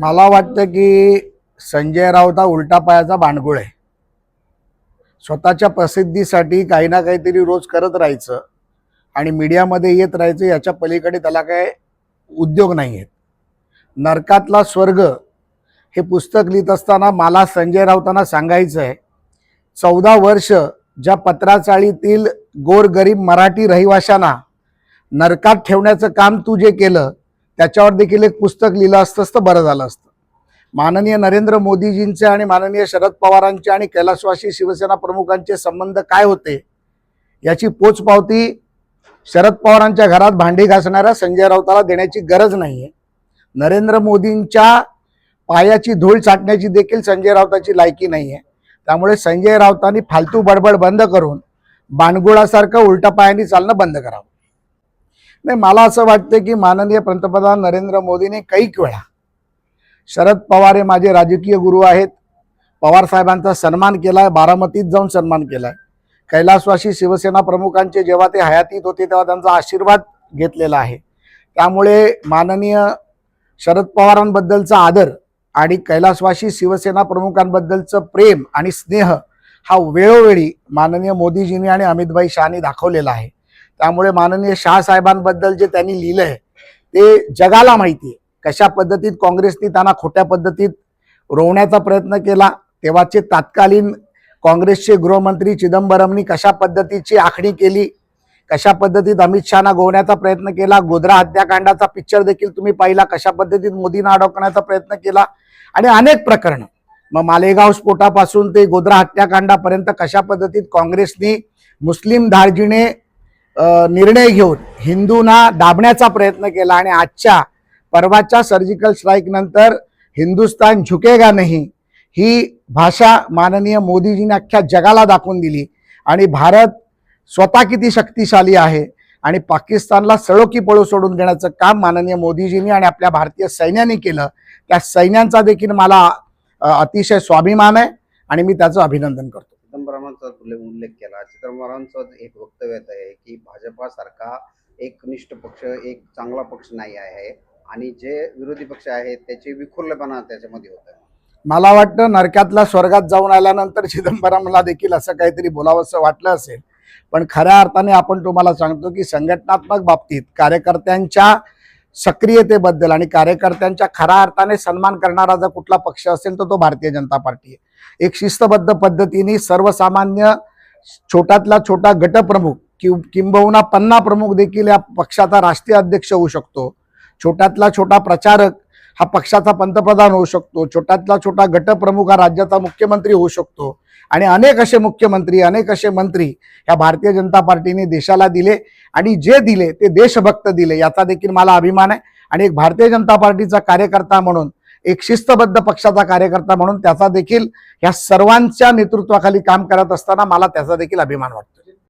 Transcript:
मला वाटतं की संजय राऊत हा उलटा पायाचा भांडगुळ आहे. स्वतःच्या प्रसिद्धीसाठी काही ना काहीतरी रोज करत राहायचं आणि मीडियामध्ये येत राहायचं याच्या पलीकडे त्याला काय उद्योग नाही आहेत. नरकातला स्वर्ग हे पुस्तक लिहित असताना मला संजय राऊतांना सांगायचं आहे चौदा वर्ष ज्या पत्राचाळीतील गोरगरीब मराठी रहिवाशांना नरकात ठेवण्याचं काम तू जे केलं त्याच्यावर देखील एक पुस्तक लिहिलं असतं तर बरं झालं असतं. माननीय नरेंद्र मोदीजींचे आणि माननीय शरद पवारांचे आणि कैलासवासी शिवसेना प्रमुखांचे संबंध काय होते याची पोचपावती शरद पवारांच्या घरात भांडी घासणाऱ्या संजय राऊताला देण्याची गरज नाही आहे नरेंद्र मोदींच्या पायाची धूळ चाटण्याची देखील संजय राऊताची लायकी नाही आहे त्यामुळे संजय राऊतांनी फालतू बडबड बंद करून बाणगुळासारखं उलटा पायाने चालणं बंद करावं. नाही मला असं वाटतं की माननीय पंतप्रधान नरेंद्र मोदीने कैक वेळा शरद पवार हे माझे राजकीय गुरु आहेत. पवार साहेबांचा सन्मान केलाय बारामतीत जाऊन सन्मान केलाय. कैलासवासी शिवसेना प्रमुखांचे जेव्हा ते हयातीत होते तेव्हा त्यांचा आशीर्वाद घेतलेला आहे. त्यामुळे माननीय शरद पवारांबद्दलचा आदर आणि कैलासवासी शिवसेना प्रमुखांबद्दलचं प्रेम आणि स्नेह हा वेळोवेळी माननीय मोदीजींनी आणि अमितभाई शहानी दाखवलेला आहे. त्यामुळे माननीय शहासाहेबांबद्दल जे त्यांनी लिहिलं आहे ते जगाला माहिती आहे कशा पद्धतीत काँग्रेसने त्यांना खोट्या पद्धतीत रोवण्याचा प्रयत्न केला तेव्हाचे तत्कालीन काँग्रेसचे गृहमंत्री चिदंबरमनी कशा पद्धतीची आखणी केली कशा पद्धतीत अमित शहाना गोवण्याचा प्रयत्न केला गोधरा हत्याकांडाचा पिक्चर देखील तुम्ही पाहिला कशा पद्धतीत मोदींना अडकण्याचा प्रयत्न केला आणि अनेक प्रकरणं. मग मालेगाव स्फोटापासून ते गोधरा हत्याकांडापर्यंत कशा पद्धतीत काँग्रेसनी मुस्लिम धार्जिणे निर्णय घेऊन हिंदूंना दाबण्याचा प्रयत्न केला आणि आजच्या परवाच्या सर्जिकल स्ट्राईक नंतर हिंदुस्तान झुकेगा नाही ही भाषा माननीय मोदीजीने अख्ख्या जगाला दाखवून दिली. आणि भारत स्वतः किती शक्तिशाली आहे आणि पाकिस्तानला सळोकी पळू सोडून देण्याचं काम माननीय मोदीजींनी आणि आपल्या भारतीय सैन्याने केलं त्या सैन्यांचा देखील मला अतिशय स्वाभिमान आहे आणि मी त्याचं अभिनंदन करतो. चिदंबरमांचा उल्लेख केला. चिदंबरांचं एक वक्तव्य आहे की भाजपासारखा एक निष्ठ पक्ष एक चांगला पक्ष नाही आहे. आणि जे विरोधी पक्ष आहेत त्याचे विखुरलेपणा त्याच्यामध्ये होत आहे मला वाटतं नरकातला स्वर्गात जाऊन आल्यानंतर चिदंबरमला देखील असं काहीतरी बोलावंसं वाटलं असेल. पण खऱ्या अर्थाने आपण तुम्हाला सांगतो की संघटनात्मक बाबतीत कार्यकर्त्यांच्या सक्रियतेबद्दल आणि कार्यकर्त्यांच्या खऱ्या अर्थाने सन्मान करणारा जर कुठला पक्ष असेल तर तो भारतीय जनता पार्टी आहे. एक शिस्तबद्ध पद्धतीने सर्वसामान्य छोट्यातला छोटा गटप्रमुख कि किंबहुना पन्ना प्रमुख देखील या पक्षाचा राष्ट्रीय अध्यक्ष होऊ शकतो. छोट्यातला छोटा प्रचारक हा पक्षाचा पंतप्रधान होऊ शकतो. छोट्यातला छोटा गटप्रमुख हा राज्याचा मुख्यमंत्री होऊ शकतो. आणि अनेक असे मुख्यमंत्री अनेक असे मंत्री ह्या भारतीय जनता पार्टीने देशाला दिले आणि जे दिले ते देशभक्त दिले. याचा देखील मला अभिमान आहे. आणि एक भारतीय जनता पार्टीचा कार्यकर्ता म्हणून एक शिस्तबद्ध पक्षाचा कार्यकर्ता म्हणून त्याचा देखील ह्या सर्वांच्या नेतृत्वाखाली काम करत असताना मला त्याचा देखील अभिमान वाटतो.